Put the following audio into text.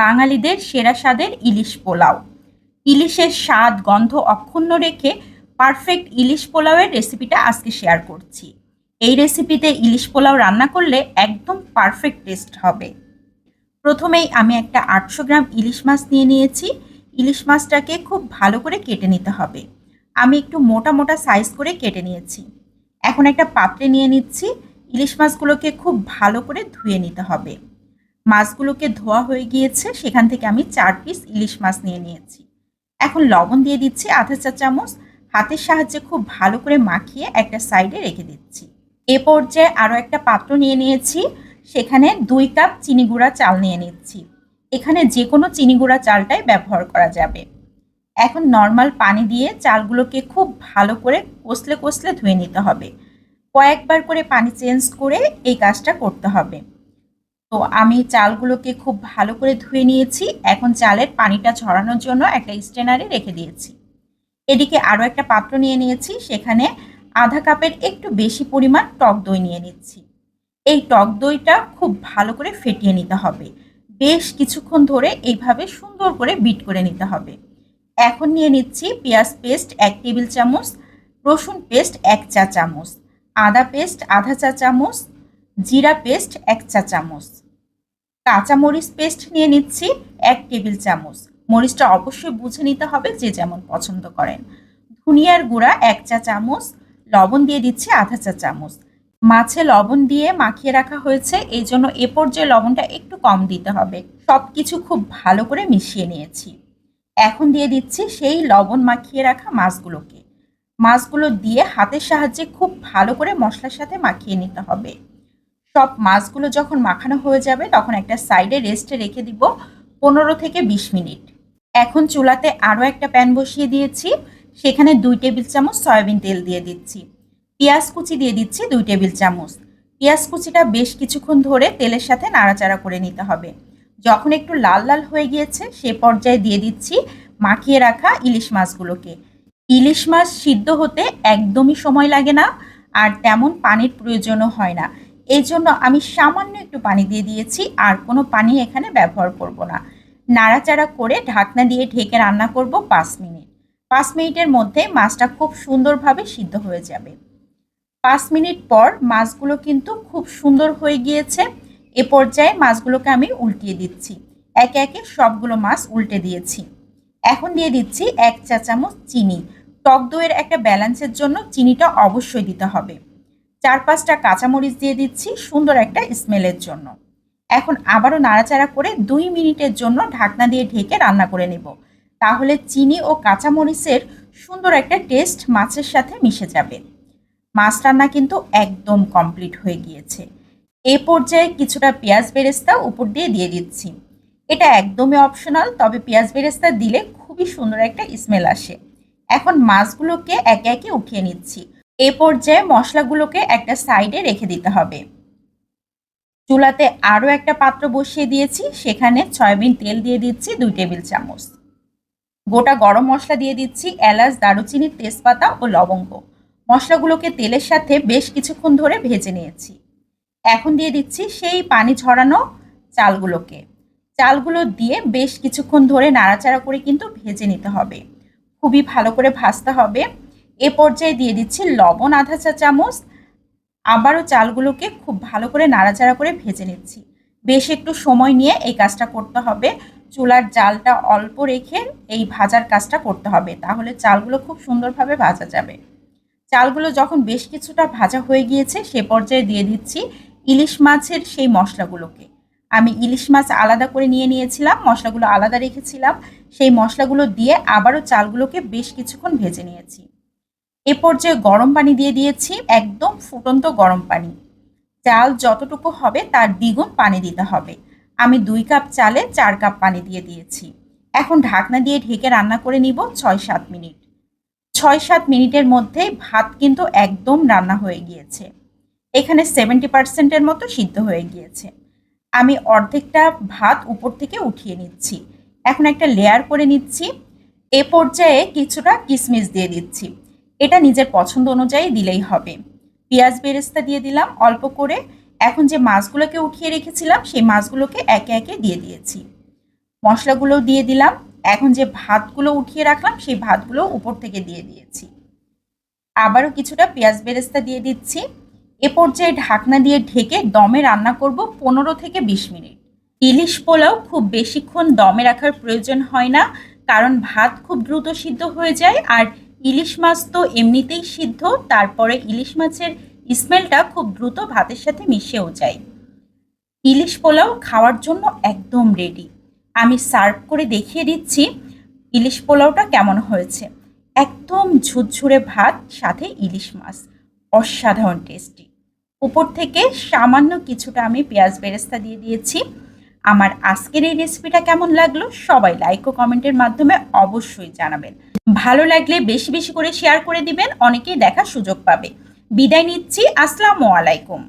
বাঙালিদের সেরা স্বাদের ইলিশ পোলাও। ইলিশের স্বাদ, গন্ধ অক্ষুণ্ণ রেখে পারফেক্ট ইলিশ পোলাওয়ের রেসিপিটা আজকে শেয়ার করছি। এই রেসিপিতে ইলিশ পোলাও রান্না করলে একদম পারফেক্ট টেস্ট হবে। প্রথমেই আমি একটা আটশো গ্রাম ইলিশ মাছ নিয়ে নিয়েছি। ইলিশ মাছটাকে খুব ভালো করে কেটে নিতে হবে। আমি একটু মোটা মোটা সাইজ করে কেটে নিয়েছি। এখন একটা পাত্রে নিয়ে নিচ্ছি। ইলিশ মাছগুলোকে খুব ভালো করে ধুয়ে নিতে হবে। মাছগুলোকে ধোয়া হয়ে গিয়েছে, সেখান থেকে আমি চার পিস ইলিশ মাছ নিয়ে নিয়েছি। এখন লবণ দিয়ে দিচ্ছি আধা চা চামচ। হাতের সাহায্যে খুব ভালো করে মাখিয়ে একটা সাইডে রেখে দিচ্ছি। এ পর্যায়ে আরও একটা পাত্র নিয়ে নিয়েছি, সেখানে দুই কাপ চিনি গুঁড়া চাল নিয়ে নিচ্ছি। এখানে যে কোনো চিনি গুঁড়া চালটাই ব্যবহার করা যাবে। এখন নর্মাল পানি দিয়ে চালগুলোকে খুব ভালো করে কষলে কষলে ধুয়ে নিতে হবে। কয়েকবার করে পানি চেঞ্জ করে এই কাজটা করতে হবে। তো আমি চালগুলোকে খুব ভালো করে ধুয়ে নিয়েছি। এখন চালের পানিটা ছড়ানোর জন্য একটা স্টেনারে রেখে দিয়েছি। এদিকে আরও একটা পাত্র নিয়ে নিয়েছি। সেখানে আধা কাপের একটু বেশি পরিমাণ টক দই নিয়ে নিচ্ছি। এই টক দইটা খুব ভালো করে ফেটিয়ে নিতে হবে। বেশ কিছুক্ষণ ধরে এইভাবে সুন্দর করে বিট করে নিতে হবে। এখন নিয়ে নিচ্ছি পেঁয়াজ পেস্ট এক টেবিল চামচ, রসুন পেস্ট এক চা চামচ, আদা পেস্ট আধা চা চামচ, জিরা পেস্ট এক চা চামচ। কাঁচামরিচ পেস্ট নিয়ে নিচ্ছি এক টেবিল চামচ। মরিচটা অবশ্যই বুঝে নিতে হবে যে যেমন পছন্দ করেন। ধুনিয়ার গুঁড়া এক চা চামচ, লবণ দিয়ে দিচ্ছি আধা চা চামচ। মাছে লবণ দিয়ে মাখিয়ে রাখা হয়েছে, এই জন্য এ পর্যায়ে লবণটা একটু কম দিতে হবে। সব কিছু খুব ভালো করে মিশিয়ে নিয়েছি। এখন দিয়ে দিচ্ছি সেই লবণ মাখিয়ে রাখা মাছগুলোকে। মাছগুলো দিয়ে হাতের সাহায্যে খুব ভালো করে মশলার সাথে মাখিয়ে নিতে হবে। সব মাছগুলো যখন মাখানো হয়ে যাবে, তখন একটা সাইডে রেস্টে রেখে দিব পনেরো থেকে বিশ মিনিট। এখন চুলাতে আরও একটা প্যান বসিয়ে দিয়েছি। সেখানে দুই টেবিল চামচ সয়াবিন তেল দিয়ে দিচ্ছি। পেঁয়াজ কুচি দিয়ে দিচ্ছি দুই টেবিল চামচ। পেঁয়াজ কুচিটা বেশ কিছুক্ষণ ধরে তেলের সাথে নাড়াচাড়া করে নিতে হবে। যখন একটু লাল লাল হয়ে গিয়েছে, সে পর্যায়ে দিয়ে দিচ্ছি মাখিয়ে রাখা ইলিশ মাছগুলোকে। ইলিশ মাছ সিদ্ধ হতে একদমই সময় লাগে না, আর তেমন পানির প্রয়োজনও হয় না। এই জন্য আমি সামান্য একটু পানি দিয়ে দিয়েছি, আর কোনো পানি এখানে ব্যবহার করব না। নাড়াচাড়া করে ঢাকনা দিয়ে ঢেকে রান্না করব পাঁচ মিনিট। পাঁচ মিনিটের মধ্যে মাছটা খুব সুন্দরভাবে সিদ্ধ হয়ে যাবে। পাঁচ মিনিট পর মাছগুলো কিন্তু খুব সুন্দর হয়ে গিয়েছে। এ পর্যায়ে মাছগুলোকে আমি উল্টিয়ে দিচ্ছি। একে একে সবগুলো মাছ উল্টে দিয়েছি। এখন দিয়ে দিচ্ছি এক চা চামচ চিনি। টক দইয়ের একটা ব্যালেন্সের জন্য চিনিটা অবশ্যই দিতে হবে। চার পাঁচটা কাঁচামরিচ দিয়ে দিচ্ছি সুন্দর একটা স্মেলের জন্য। এখন আবারও নাড়াচাড়া করে দুই মিনিটের জন্য ঢাকনা দিয়ে ঢেকে রান্না করে নেব। তাহলে চিনি ও কাঁচামরিচের সুন্দর একটা টেস্ট মাছের সাথে মিশে যাবে। মাছ রান্না কিন্তু একদম কমপ্লিট হয়ে গিয়েছে। এ পর্যায়ে কিছুটা পেঁয়াজ বেরেস্তা উপর দিয়ে দিয়ে দিচ্ছি। এটা একদমই অপশনাল, তবে পেঁয়াজ বেরেস্তা দিলে খুবই সুন্দর একটা স্মেল আসে। এখন মাছগুলোকে একে একে উঠিয়ে নিচ্ছি। এ পর্যায়ে মশলাগুলোকে একটা সাইডে রেখে দিতে হবে। চুলাতে আরও একটা পাত্র বসিয়ে দিয়েছি, সেখানে সয়াবিন তেল দিয়ে দিচ্ছি দুই টেবিল চামচ। গোটা গরম মশলা দিয়ে দিচ্ছি এলাচ দারুচিনি তেজপাতা ও লবঙ্গ। মশলাগুলোকে তেলের সাথে বেশ কিছুক্ষণ ধরে ভেজে নিয়েছি। এখন দিয়ে দিচ্ছি সেই পানি ঝরানো চালগুলোকে। চালগুলো দিয়ে বেশ কিছুক্ষণ ধরে নাড়াচাড়া করে কিন্তু ভেজে নিতে হবে। খুবই ভালো করে ভাজতে হবে। এ পর্যায়ে দিয়ে দিচ্ছি লবণ আধা চা চামচ। আবারও চালগুলোকে খুব ভালো করে নাড়াচাড়া করে ভেজে নিচ্ছি। বেশ একটু সময় নিয়ে এই কাজটা করতে হবে। চুলার জালটা অল্প রেখে এই ভাজার কাজটা করতে হবে, তাহলে চালগুলো খুব সুন্দরভাবে ভাজা যাবে। চালগুলো যখন বেশ কিছুটা ভাজা হয়ে গিয়েছে, সে পর্যায়ে দিয়ে দিচ্ছি ইলিশ মাছের সেই মশলাগুলোকে। আমি ইলিশ মাছ আলাদা করে নিয়ে নিয়েছিলাম, মশলাগুলো আলাদা রেখেছিলাম। সেই মশলাগুলো দিয়ে আবারও চালগুলোকে বেশ কিছুক্ষণ ভেজে নিয়েছি। এ পর্যায়ে গরম পানি দিয়ে দিয়েছি, একদম ফুটন্ত গরম পানি। চাল যতটুকু হবে তার দ্বিগুণ পানি দিতে হবে। আমি দুই কাপ চালে চার কাপ পানি দিয়ে দিয়েছি। এখন ঢাকনা দিয়ে ঢেকে রান্না করে নিব ছয় সাত মিনিট। ছয় সাত মিনিটের মধ্যে ভাত কিন্তু একদম রান্না হয়ে গিয়েছে। এখানে সেভেন্টি পার্সেন্টের মতো সিদ্ধ হয়ে গিয়েছে। আমি অর্ধেকটা ভাত উপর থেকে উঠিয়ে নিচ্ছি। এখন একটা লেয়ার করে নিচ্ছি। এ পর্যায়ে কিছুটা কিশমিশ দিয়ে দিচ্ছি। এটা নিজের পছন্দ অনুযায়ী দিলেই হবে। পেঁয়াজ বেরেস্তা দিয়ে দিলাম অল্প করে। এখন যে মাছগুলোকে উঠিয়ে রেখেছিলাম, সেই মাছগুলোকে একে একে দিয়ে দিয়েছি। মশলাগুলো দিয়ে দিলাম। এখন যে ভাতগুলো উঠিয়ে রাখলাম, সেই ভাতগুলো উপর থেকে দিয়ে দিয়েছি। আবারও কিছুটা পেঁয়াজ বেরেস্তা দিয়ে দিচ্ছি। এ পর্যায়ে ঢাকনা দিয়ে ঢেকে দমে রান্না করব পনেরো থেকে বিশ মিনিট। ইলিশ পোলাও খুব বেশিক্ষণ দমে রাখার প্রয়োজন হয় না, কারণ ভাত খুব দ্রুত সিদ্ধ হয়ে যায় আর ইলিশ মাছ তো এমনিতেই সিদ্ধ, তারপরে ইলিশ মাছের স্মেলটা খুব দ্রুত ভাতের সাথে মিশেও যায়। ইলিশ পোলাও খাওয়ার জন্য একদম রেডি আমি সার্ভ করে দেখিয়ে দিচ্ছি ইলিশ পোলাওটা কেমন হয়েছে। একদম ঝুরঝুরে ভাত, সাথে ইলিশ মাছ। অসাধারণ টেস্টি উপর থেকে সামান্য কিছুটা আমি পেঁয়াজ বেরেস্তা দিয়ে দিয়েছি। আমার আজকের এই রেসিপিটা কেমন লাগল সবাই লাইক ও কমেন্টের মাধ্যমে অবশ্যই জানাবেন। ভালো লাগলে বেশি বেশি করে শেয়ার করে দিবেন, অনেকেই দেখার সুযোগ পাবে। বিদায় নিচ্ছি, আসসালামু আলাইকুম।